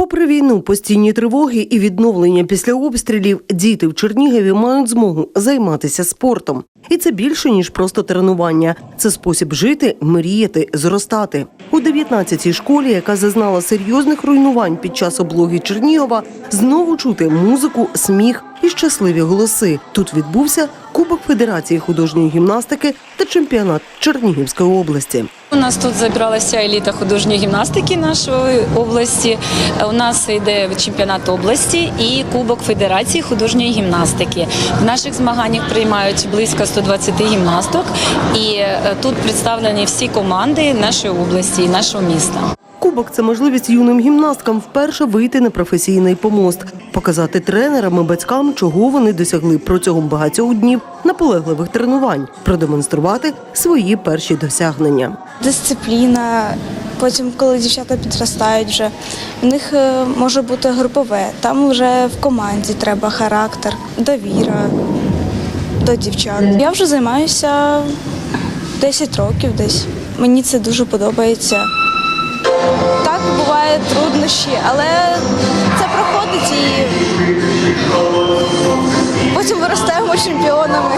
Попри війну, постійні тривоги і відновлення після обстрілів, діти в Чернігові мають змогу займатися спортом. І це більше ніж просто тренування. Це спосіб жити, мріяти, зростати. У 19-й школі, яка зазнала серйозних руйнувань під час облоги Чернігова, знову чути музику, сміх і щасливі голоси. Тут відбувся Кубок Федерації художньої гімнастики та чемпіонат Чернігівської області. У нас тут зібралася еліта художньої гімнастики нашої області. У нас йде чемпіонат області і Кубок Федерації художньої гімнастики. В наших змаганнях приймають близько 120 гімнасток, і е, тут представлені всі команди нашої області і нашого міста. Кубок це можливість юним гімнасткам вперше вийти на професійний помост, показати тренерам і батькам, чого вони досягли протягом багатьох днів наполегливих тренувань, продемонструвати свої перші досягнення. дисципліна. Потім, коли дівчата підростають, вже в них е, може бути групове. Там вже в команді треба характер, довіра до дівчат. Я вже займаюся 10 років десь. Мені це дуже подобається. Так, бувають труднощі, але це проходить і потім виростаємо чемпіонами.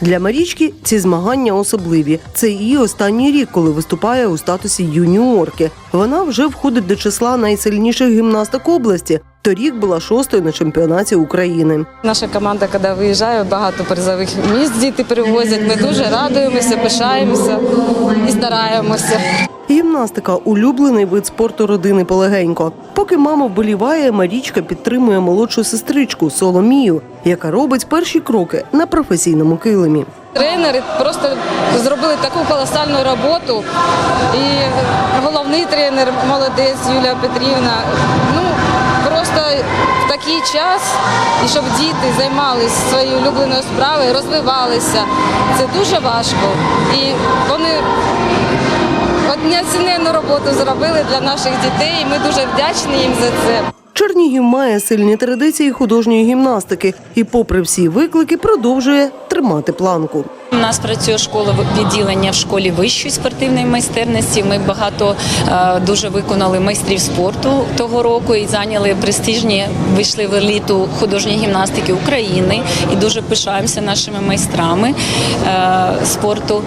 Для Марічки ці змагання особливі. Це її останній рік, коли виступає у статусі юніорки. Вона вже входить до числа найсильніших гімнасток області. Торік була шостою на чемпіонаті України. Наша команда, коли виїжджає, багато призових місць діти привозять. Ми дуже радуємося, пишаємося і стараємося. Гімнастика улюблений вид спорту родини полегенько. Поки мама вболіває, Марічка підтримує молодшу сестричку Соломію, яка робить перші кроки на професійному килимі. Тренери просто зробили таку колосальну роботу. І головний тренер, молодець Юлія Петрівна. Ну просто в такий час, і щоб діти займалися своєю улюбленою справою, розвивалися. Це дуже важко. І неоціненну роботу зробили для наших дітей. і Ми дуже вдячні їм за це. Чернігів має сильні традиції художньої гімнастики і, попри всі виклики, продовжує тримати планку. У нас працює школа відділення в школі вищої спортивної майстерності. Ми багато е, дуже виконали майстрів спорту того року і зайняли престижні, вийшли в еліту художньої гімнастики України і дуже пишаємося нашими майстрами е, спорту.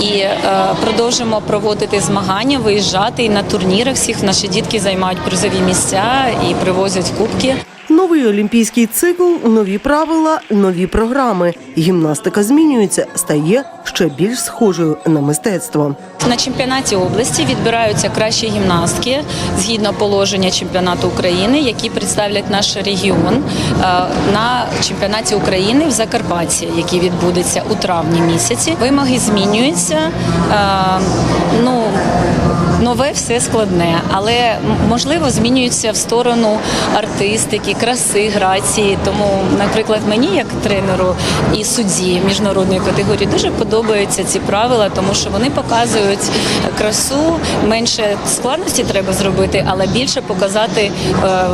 І е, продовжимо проводити змагання, виїжджати і на турнірах. Всіх наші дітки займають призові місця і привозять кубки. Новий олімпійський цикл, нові правила, нові програми. Гімнастика змінюється, стає ще більш схожою на мистецтво. На чемпіонаті області відбираються кращі гімнастки згідно положення чемпіонату України, які представлять наш регіон е, на чемпіонаті України в Закарпатті, який відбудеться у травні місяці. Вимоги змінюються. Е, Ну нове все складне, але можливо змінюються в сторону артистики, краси, грації. Тому, наприклад, мені як тренеру і судді міжнародної категорії дуже подобаються ці правила, тому що вони показують красу. Менше складності треба зробити, але більше показати е,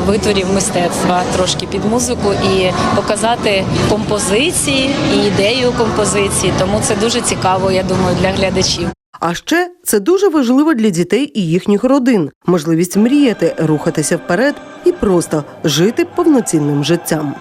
витворів мистецтва трошки під музику і показати композиції і ідею композиції. Тому це дуже цікаво, я думаю, для глядачів. А ще це дуже важливо для дітей і їхніх родин. Можливість мріяти, рухатися вперед і просто жити повноцінним життям.